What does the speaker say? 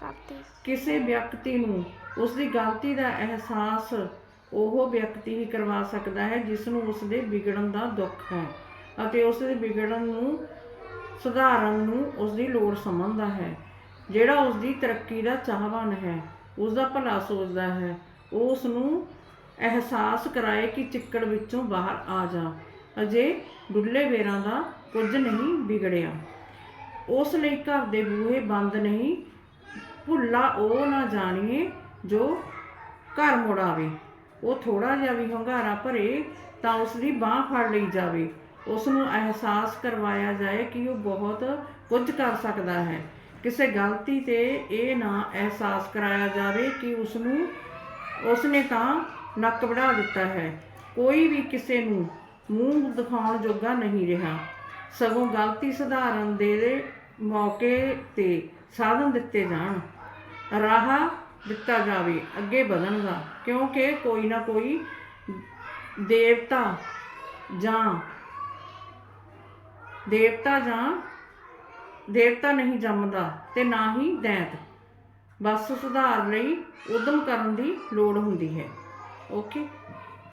ਕਰਦੀ। ਕਿਸੇ ਵਿਅਕਤੀ ਨੂੰ ਉਸ ਦੀ ਗਲਤੀ ਦਾ ਅਹਿਸਾਸ ਉਹ ਵਿਅਕਤੀ ਹੀ ਕਰਵਾ ਸਕਦਾ ਹੈ ਜਿਸ ਨੂੰ ਉਸ ਦੇ ਵਿਗੜਨ ਦਾ ਦੁੱਖ ਹੈ ਅਤੇ ਉਸ ਦੇ ਵਿਗੜਨ ਨੂੰ ਸੁਧਾਰਨ ਨੂੰ ਉਸ ਦੀ ਲੋੜ ਸਮਝਦਾ ਹੈ। ਜਿਹੜਾ ਉਸ ਦੀ ਤਰੱਕੀ ਦਾ ਚਾਹਵਾਨ ਹੈ ਉਸ ਦਾ ਭਲਾ ਸੋਚਦਾ ਹੈ, ਉਹ ਉਸ ਨੂੰ ਅਹਿਸਾਸ ਕਰਾਏ ਕਿ ਚਿੱਕੜ ਵਿੱਚੋਂ ਬਾਹਰ ਆ ਜਾ, ਅਜੇ ਡੁੱਲੇ ਵੇਰਾਂ ਦਾ ਕੁਝ ਨਹੀਂ ਵਿਗੜਿਆ। ਉਸ ਲਈ ਘਰ ਦੇ ਬੂਹੇ ਬੰਦ ਨਹੀਂ ਭੁੱਲਾ ਉਹ ਨਾ ਜਾਣੀਏ ਜੋ ਘਰ ਮੁੜਾਵੇ ਉਹ ਥੋੜਾ ਜਿਹਾ ਵੀ ਹੰਗਾਰਾ ਭਰੇ ਤਾਂ ਉਸ ਦੀ ਬਾਹ ਫੜ ਲਈ ਜਾਵੇ। ਉਸ ਨੂੰ ਅਹਿਸਾਸ ਕਰਵਾਇਆ ਜਾਏ ਕਿ ਉਹ ਬਹੁਤ ਕੁਝ ਕਰ ਸਕਦਾ ਹੈ। ਕਿਸੇ ਗਲਤੀ ਤੇ ਇਹ ਨਾ ਅਹਿਸਾਸ ਕਰਾਇਆ ਜਾਵੇ ਕਿ ਉਸ ਨੂੰ ਉਸ ਨੇ ਤਾਂ ਨੱਕ ਵੜਾ ਦਿੱਤਾ ਹੈ। ਕੋਈ ਵੀ ਕਿਸੇ ਨੂੰ ਮੂੰਹ ਦਿਖਾਉਣ ਜੋਗਾ ਨਹੀਂ ਰਿਹਾ। ਸਗੋਂ ਗਲਤੀ ਸੁਧਾਰਨ ਦੇ ਮੌਕੇ ਤੇ ਸਾਧਨ ਦਿੱਤੇ ਜਾਣ। ਰਾਹ ਦਿੱਤਾ ਜਾਵੇ, ਅੱਗੇ ਵਧਣ ਦਾ। ਕਿਉਂਕਿ ਕੋਈ ਨਾ ਕੋਈ ਦੇਵਤਾ ਜਾਂ ਦੇਵਤਾ ਜਾਂ ਦੇਵਤਾ ਨਹੀਂ ਜੰਮਦਾ ਤੇ ਨਾ ਹੀ ਦੈਂਤ। ਬਸ ਸੁਧਾਰ ਲਈ ਉਦਮ ਕਰਨ ਦੀ ਲੋੜ ਹੁੰਦੀ ਹੈ। ਓਕੇ।